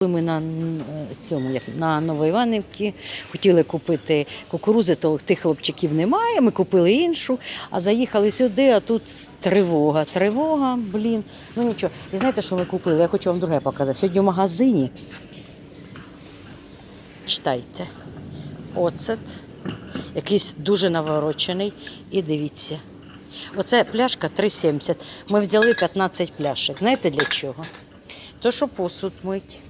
Ми на е, цьому, як на Новоіванівці хотіли купити кукурузи, то тих хлопчиків немає. Ми купили іншу, а заїхали сюди, а тут тривога. Тривога, блін. Ну нічого. І знаєте, що ми купили? Я хочу вам друге показати. Сьогодні в магазині. Читайте. Оцет, якийсь дуже наворочений. І дивіться. Оце пляшка 3,70. Ми взяли 15 пляшок. Знаєте для чого? То, що посуд мить,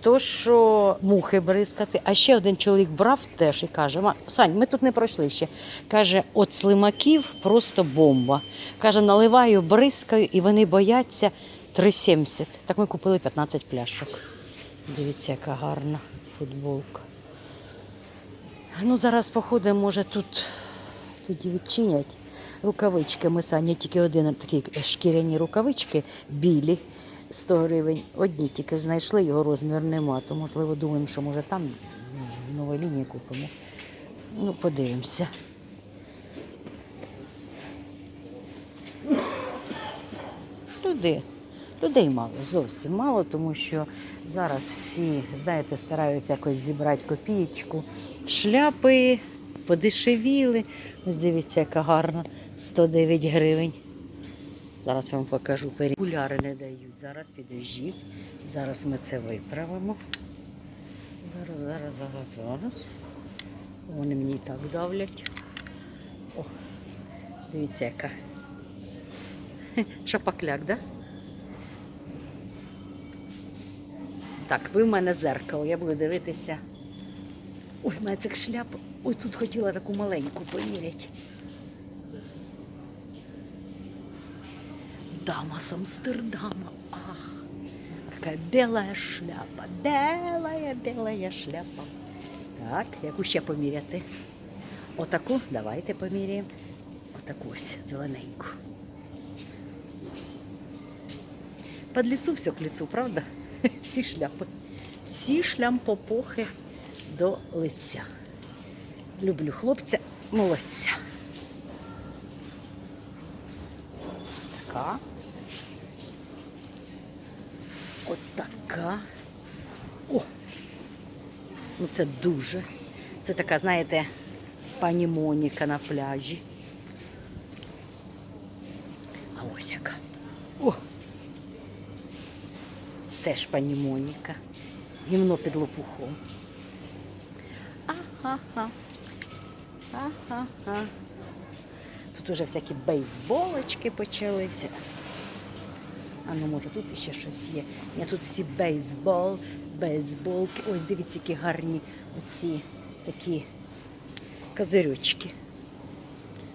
то, що мухи бризкати. А ще один чоловік брав теж і каже: «Ма, Сань, ми тут не пройшли ще. Каже, от слимаків просто бомба. Каже, наливаю, бризкаю, і вони бояться 3,70. Так ми купили 15 пляшок. Дивіться, яка гарна футболка. Ну, зараз походимо, може, тут тоді відчинять рукавички. Ми Саня тільки один такі шкіряні рукавички білі. 100 гривень. Одні тільки знайшли, його розмір нема, то можливо думаємо, що може там м, нової лінії купимо. Ну, подивимося. Люди, людей мало, зовсім мало, тому що зараз всі, знаєте, стараються якось зібрати копієчку. Шляпи подешевіли. Ось дивіться, яка гарна. 109 гривень. Зараз вам покажу. Окуляри не дають. Зараз підождіть. Зараз ми це виправимо. Зараз, зараз, зараз, зараз. Вони мені так давлять. О, дивіться, яка. Шапокляк, да? Так, ви в мене зеркало, я буду дивитися. Ой, в мене цих шляп. Ой, тут хотіла таку маленьку поміряти. Дама с Амстердама. Ах, какая белая шляпа. Белая, белая шляпа. Так, яку ще поміряти? Отаку? Давайте поміряємо. Отаку ось зелененьку. Під лісу все к лісу, правда? Всі шляпи. Всі шлямпопохи до лиця. Люблю хлопця, молодця. Така. От така. О! Ну це дуже. Це така, знаєте, пані Моніка на пляжі. А ось яка. О! Теж пані Моніка. Гімно під лопухом. Ага. Ага. Тут уже всякі бейсболочки почалися. А ну може тут ще щось є. Ні, тут всі бейсбол, бейсболки. Ось дивіться, які гарні оці такі козирючки.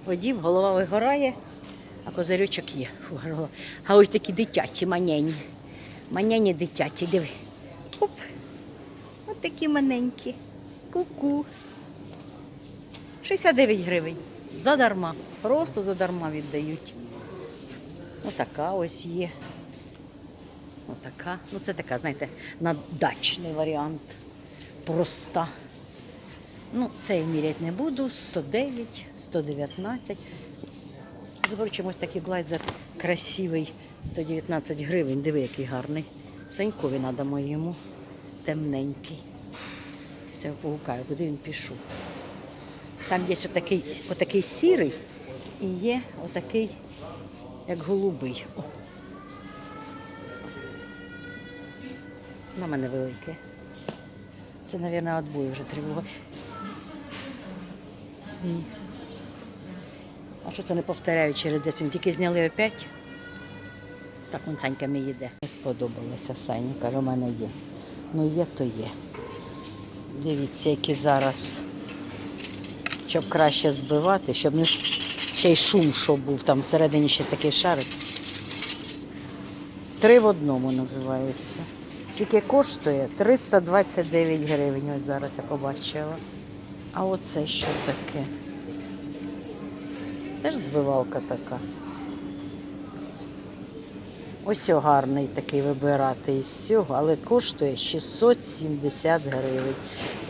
Водів, голова вигорає, а козирючок є. А ось такі дитячі, манені. Манені дитячі, диви. Оп. Ось такі маленькі. Ку-ку. 69 гривень. Задарма. Просто задарма віддають. Отака ось є. Отака. Ну, це така, знаєте, на дачний варіант. Проста. Ну, це я міряти не буду. 109, 119. Заборчимо ось такий глайзер красивий. 119 гривень. Диви, який гарний. Санькові надамо йому. Темненький. Це погукаю, куди він пішов. Там є отакий, отакий сірий і є отакий, як голубий. О. На мене велике. Це, мабуть, отбою вже тривога. Ні. А що це не повторяю через десь? Тільки зняли опять. Так, вон Санька мені їде. Сподобалося Сані, каже, у мене є. Ну є, то є. Дивіться, які зараз щоб краще збивати, щоб не ще й шум, що був там всередині ще такий шарик. Три в одному називається. Скільки коштує? 329 гривень. Ось зараз я побачила. А оце що таке? Теж збивалка така. Ось гарний такий вибирати із цього, але коштує 670 гривень.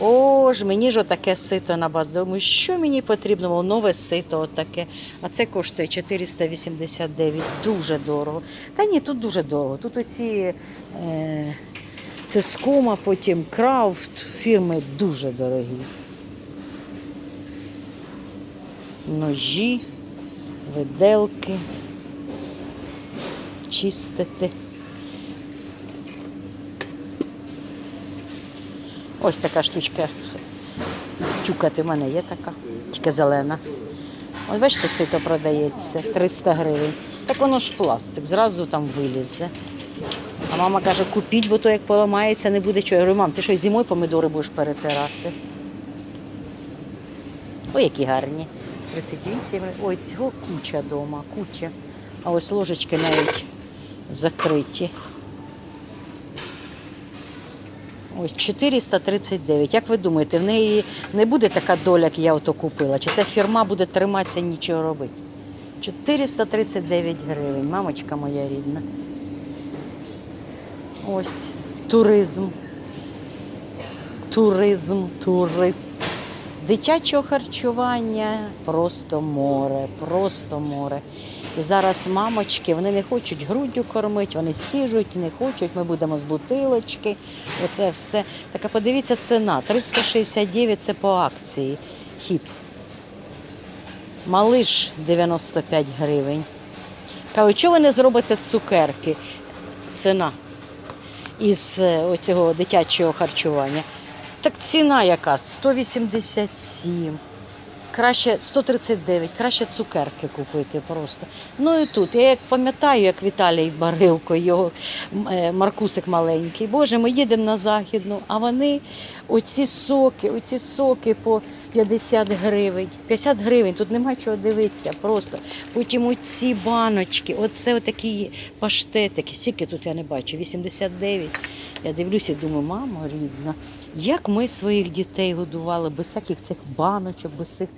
О, ж мені ж отаке сито на баз. Думаю, що мені потрібно? Нове сито отаке. А це коштує 489. Дуже дорого. Та ні, тут дуже дорого. Тут оці е, Тескома, потім Крафт. Фірми дуже дорогі. Ножі, виделки, чистити. Ось така штучка. Тюкати в мене є така, тільки зелена. Ось бачите, сито продається 300 гривень. Так воно ж пластик, зразу там вилізе. А мама каже, купіть, бо то як поламається, не буде чого. Я говорю, мам, ти що зимою помідори будеш перетирати? Ой, які гарні. 38. Ой, цього куча вдома, куча. А ось ложечки навіть закриті. Ось 439. Як ви думаєте, в неї не буде така доля, як я ото купила? Чи ця фірма буде триматися нічого робити? 439 гривень, мамочка моя рідна. Ось туризм. Туризм, турист. Дитячого харчування просто море, просто море. Зараз мамочки вони не хочуть груддю кормити, вони сіжуть, не хочуть. Ми будемо з бутилочки. Оце все. Так а подивіться ціна. 369 це по акції. Хіп. Малиш 95 гривень. Кажу, чого ви не зробите цукерки? Ціна із е, оцього дитячого харчування. Так ціна яка? 187. Краще 139, краще цукерки купити просто. Ну і тут, я як пам'ятаю, як Віталій Барилко, його е, Маркусик маленький. Боже, ми їдемо на західну, а вони оці соки, оці соки по 50 гривень. 50 гривень, тут нема чого дивитися просто. Потім оці баночки, оце отакі паштетики. Скільки тут я не бачу? 89. Я дивлюся і думаю, мамо рідна, як ми своїх дітей годували без всяких цих баночок, без цих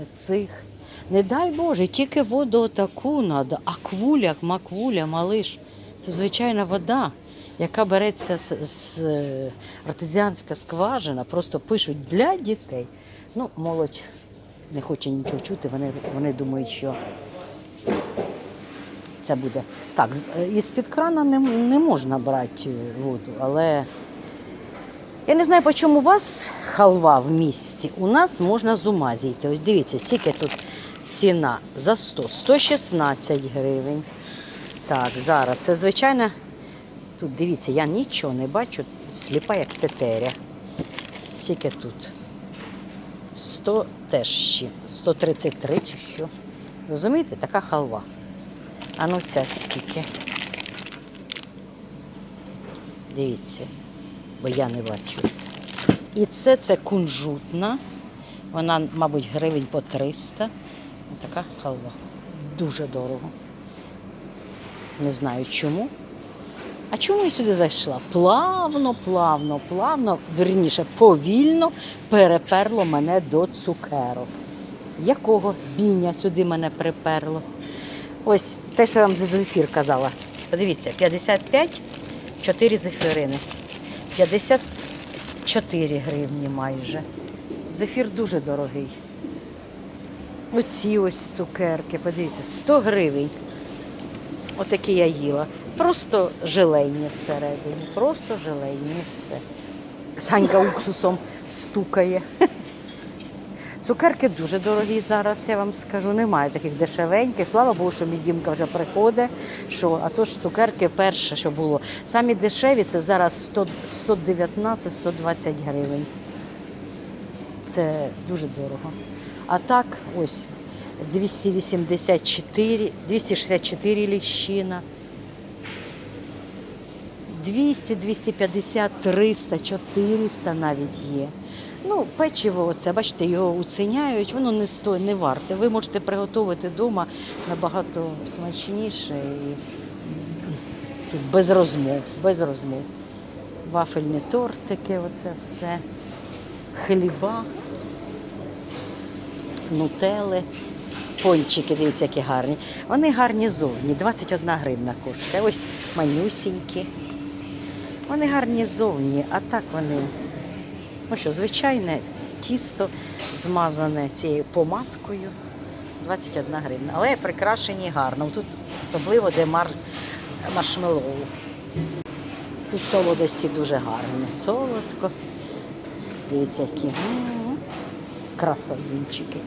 е, цих. Не дай Боже, тільки воду таку треба, аквуля, маквуля, малиш. Це звичайна вода, яка береться з, з е, артезіанська скважина, просто пишуть для дітей. Ну, молодь не хоче нічого чути, вони, вони думають, що це буде. Так, е, із-під крана не, не можна брати е, воду, але я не знаю, по чому у вас халва в місті. У нас можна з ума зійти. Ось дивіться, скільки тут ціна за 100, 116 гривень. Так, зараз це звичайно. Тут дивіться, я нічого не бачу, сліпа як тетеря. Скільки тут? 100 теж ще, 133 чи що. Розумієте, така халва. А ну ця скільки. Дивіться, бо я не бачу. І це це кунжутна. Вона, мабуть, гривень по 300. Така халва. Дуже дорого. Не знаю чому. А чому я сюди зайшла? Плавно, плавно, плавно, верніше, повільно переперло мене до цукерок. Якого біня сюди мене приперло? Ось те, що я вам за зефір казала. Подивіться, 55, 4 зефірини. 54 гривні майже. Зефір дуже дорогий. Оці ось цукерки, подивіться, 100 гривень. Отакі я їла. Просто желейні всередині. Просто желейні все. Санька уксусом стукає. Цукерки дуже дорогі зараз, я вам скажу. Немає таких дешевеньких. Слава Богу, що мій Дімка вже приходить. Що, а то ж цукерки перше, що було. Самі дешеві це зараз 119-120 гривень. Це дуже дорого. А так, ось 284, 264 ліщина. 200, 250, 300, 400 навіть є. Ну, печиво, оце, бачите, його уціняють, воно не стоїть, не варте. Ви можете приготувати вдома набагато смачніше і тут без розмов, без розмов. Вафельні тортики, оце все, хліба, нутели, пончики, дивіться, які гарні. Вони гарні зовні, 21 гривна коштує. Ось манюсінькі. Вони гарні зовні, а так вони. Ну що, звичайне тісто змазане цією помадкою. 21 гривна. Але прикрашені гарно. Тут особливо де мар... маршмеллоу. Тут солодості дуже гарні. Солодко. Дивіться, які красавінчики.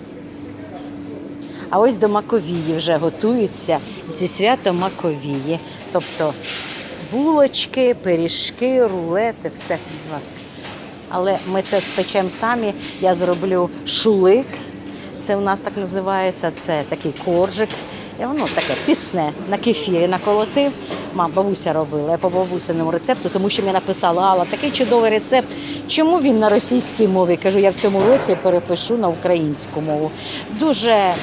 А ось до Маковії вже готуються зі святом Маковії. Тобто булочки, пиріжки, рулети, все, будь ласка. Але ми це спечемо самі. Я зроблю шулик. Це у нас так називається. Це такий коржик. І воно таке пісне на кефірі наколотив. Мам, бабуся робила. Я по бабусиному рецепту, тому що мені написала Алла, такий чудовий рецепт. Чому він на російській мові? Кажу, я в цьому році перепишу на українську мову. Дуже е,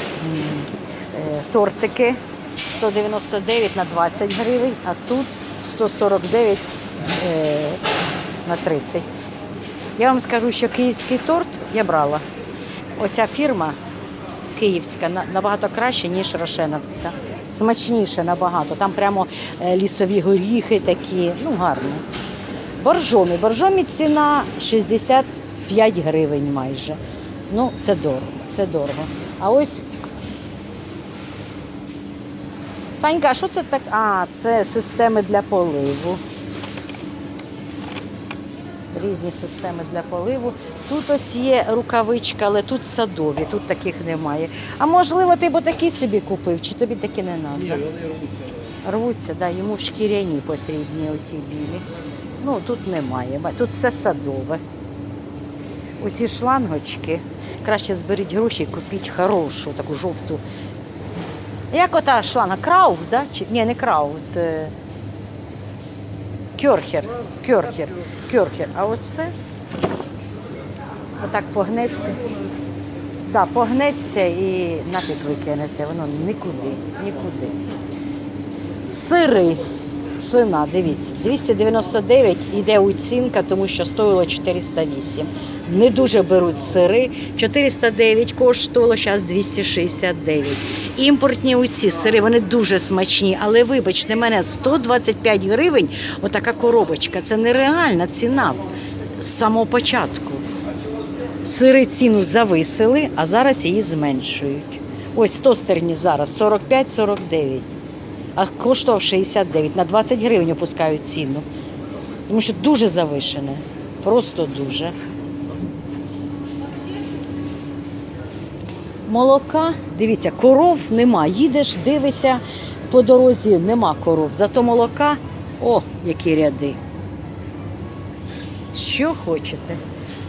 тортики 199 на 20 гривень, а тут 149 е, на 30. Я вам скажу, що київський торт я брала. Оця фірма київська набагато краще, ніж Рошеновська. Смачніше набагато. Там прямо е, лісові горіхи такі, ну гарно. Боржомі. Боржомі ціна 65 гривень майже. Ну, це дорого, це дорого. А ось. Санька, а що це так? А, це системи для поливу. Різні системи для поливу. Тут ось є рукавичка, але тут садові, тут таких немає. А можливо, ти б такі собі купив, чи тобі такі не треба? Ні, вони рвуться. Рвуться, да, йому шкіряні потрібні оті білі. Ну, тут немає. Тут все садове. Оці шлангочки. Краще зберіть гроші і купіть хорошу, таку жовту. Як ота шланга? Крауф, да? Чи... Ні, не крауф. е, Кьорхер. Кьорхер. Кьорхер. А оце отак погнеться. Да, погнеться і нафіг викинете. Воно нікуди, нікуди. Сири. Ціна, дивіться, 299 йде оцінка, тому що стоїло 408. Не дуже беруть сири. 409 коштувало, зараз 269. Імпортні оці сири, вони дуже смачні, але вибачте мене, 125 гривень, отака коробочка. Це нереальна ціна з самого початку. Сири ціну зависили, а зараз її зменшують. Ось тостерні зараз 45-49 а коштував 69. На 20 гривень опускають ціну. Тому що дуже завишене. Просто дуже. Молока, дивіться, коров нема. Їдеш, дивишся по дорозі, нема коров. Зато молока, о, які ряди. Що хочете?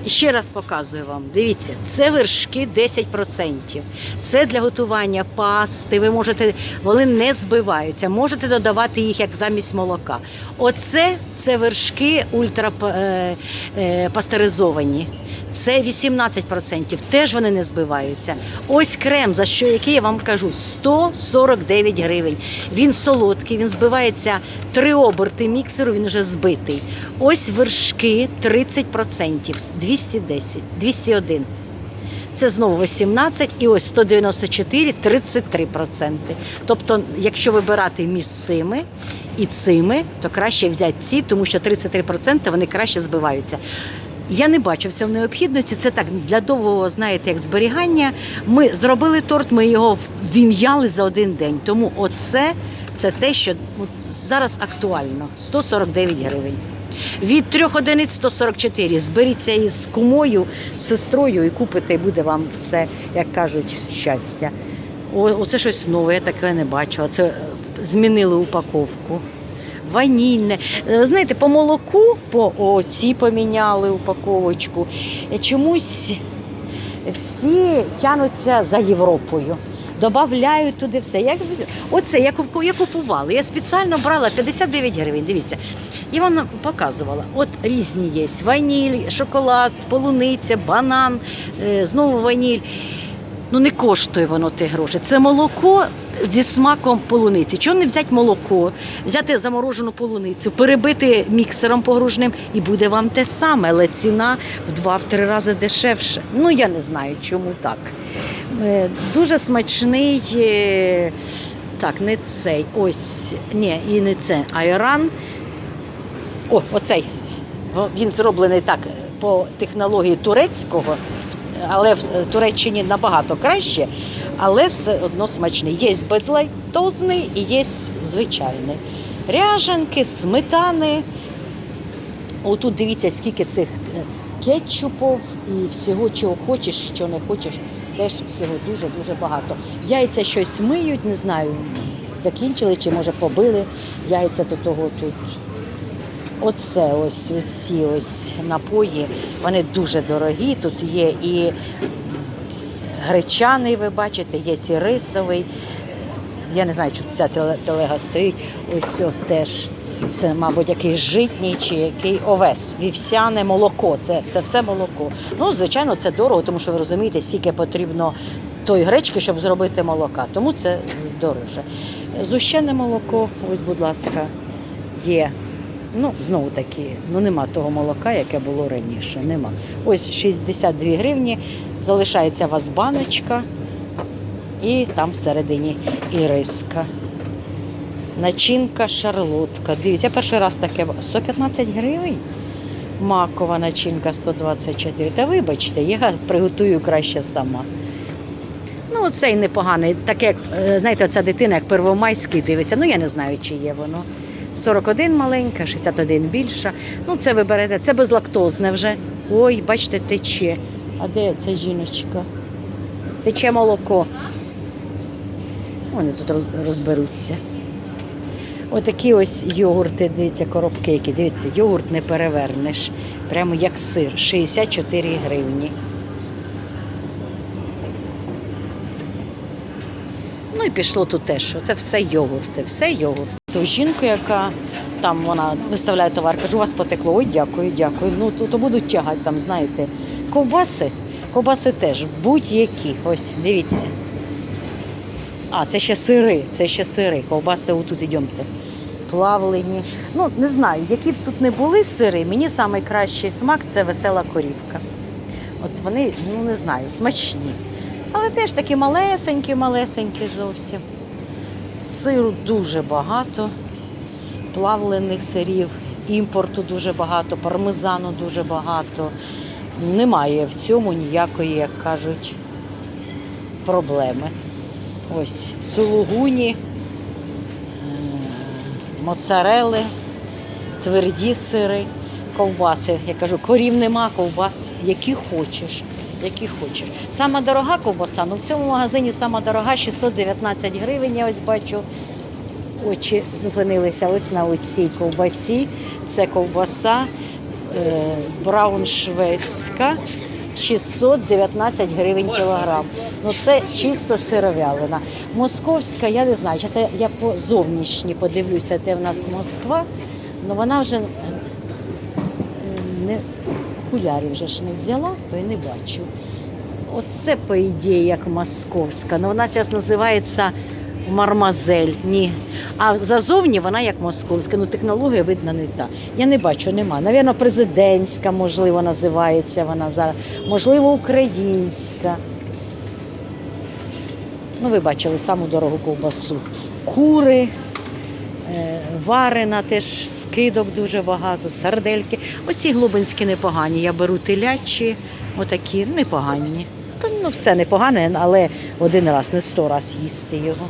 І ще раз показую вам. Дивіться, це вершки 10%. Це для готування пасти. Ви можете, вони не збиваються. Можете додавати їх як замість молока. Оце це вершки ультрапастеризовані. Це 18%. Теж вони не збиваються. Ось крем, за що який я вам кажу, 149 гривень. Він солодкий, він збивається три оберти міксеру, він вже збитий. Ось вершки 30%, 210, 201. Це знову 18 і ось 194, 33%. Тобто, якщо вибирати між цими і цими, то краще взяти ці, тому що 33% вони краще збиваються. Я не бачу в цьому необхідності. Це так для довгого, знаєте, як зберігання. Ми зробили торт, ми його вім'яли за один день. Тому оце це те, що от зараз актуально 149 гривень. Від трьох одиниць 144. Зберіться із кумою, з сестрою і купите, і буде вам все, як кажуть, щастя. О, оце щось нове, я таке не бачила. Це е, змінили упаковку. Ванільне. Е, Знаєте, по молоку, по оці поміняли упаковочку. Е, Чомусь всі тянуться за Європою. Добавляють туди все. Я, оце я, я купувала. Я спеціально брала 59 гривень. Дивіться. Я вам показувала. От різні є: ваніль, шоколад, полуниця, банан, е, знову ваніль. Ну не коштує воно тих грошей. Це молоко зі смаком полуниці. Чого не взяти молоко, взяти заморожену полуницю, перебити міксером погружним, і буде вам те саме, але ціна в два-три рази дешевше. Ну я не знаю, чому так. Е, Дуже смачний. е, Так, не цей. Ось, ні, і не це. Айран. О, оцей. Він зроблений так по технології турецького, але в Туреччині набагато краще, але все одно смачний. Є безлайтозний і є звичайний. Ряжанки, сметани. Отут дивіться, скільки цих е, кетчупів і всього, чого хочеш, що не хочеш, теж всього дуже-дуже багато. Яйця щось миють, не знаю, закінчили чи може побили яйця до того тут. Оце ось ці ось напої, вони дуже дорогі. Тут є і гречаний, ви бачите, є рисовий. Я не знаю, чи ця теле- телега стоїть. Ось от теж. Це, мабуть, якийсь житній чи який овес, вівсяне молоко. Це, це все молоко. Ну, звичайно, це дорого, тому що ви розумієте, скільки потрібно тої гречки, щоб зробити молока. Тому це дороже. Зущене молоко, ось, будь ласка, є. Ну, знову таки, ну нема того молока, яке було раніше. Нема. Ось 62 гривні. Залишається у вас баночка, і там всередині іриска. Начинка шарлотка. Дивіться, перший раз таке 115 гривень. Макова начинка 124. Та вибачте, я приготую краще сама. Ну, оцей непоганий. Таке, як, е, знаєте, оця дитина, як первомайський дивиться. Ну, я не знаю, чи є воно. 41 маленька, 61 більша. Ну, це ви берете, це безлактозне вже. Ой, бачите, тече. А де ця жіночка? Тече молоко. Вони тут розберуться. Отакі ось йогурти, дивіться, коробки, які дивіться, йогурт не перевернеш. Прямо як сир. 64 гривні. Ну і пішло тут теж. Це все йогурти, все йогурт. Ту жінку, яка там вона виставляє товар, кажу, у вас потекло. Ой, дякую, дякую. Ну то, то будуть тягати там, знаєте. Ковбаси, ковбаси теж будь-які. Ось, дивіться. А, це ще сири, це ще сири. Ковбаси отут ідемте. Плавлені. Ну, не знаю, які б тут не були сири, мені найкращий смак це весела корівка. От вони, ну не знаю, смачні. Але теж такі малесенькі, малесенькі зовсім. Сиру дуже багато, плавлених сирів, імпорту дуже багато, пармезану дуже багато. Немає в цьому ніякої, як кажуть, проблеми. Ось сулугуні, е, моцарели, тверді сири, ковбаси. Я кажу, корів нема, ковбас, які хочеш. Які хочеш. Сама дорога ковбаса, ну в цьому магазині сама дорога 619 гривень. Я ось бачу. Очі зупинилися ось на оцій ковбасі. Це ковбаса е, брауншвейцька. 619 гривень кілограм. Ну це чисто сировялина. Московська, я не знаю. Зараз я, по зовнішні подивлюся, де в нас Москва. Ну вона вже не окулярів вже ж не взяла, то й не бачу. Оце, по ідеї, як московська. Ну вона зараз називається мармазель. Ні. А зазовні вона як московська. Ну технологія видно не та. Я не бачу, нема. Навірно, президентська, можливо, називається вона зараз. Можливо, українська. Ну, ви бачили саму дорогу ковбасу. Кури, варена, теж скидок дуже багато, сардельки. Оці глубинські непогані. Я беру телячі, отакі непогані. Та, ну, все непогане, але один раз, не сто раз їсти його.